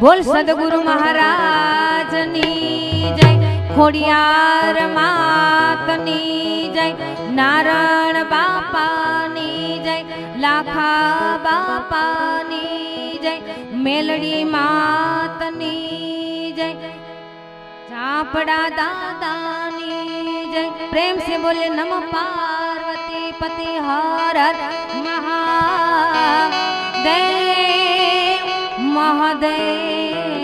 बोल सदगुरु महाराज नी जय, खोडियार मात नी जय, नारायण बापा नी जय, लाखा बापा नी जय, मेलडी मात नी जय चापड़ा दादा नी जय, प्रेम से बोले नम पार्वती पति हर हर महादेव।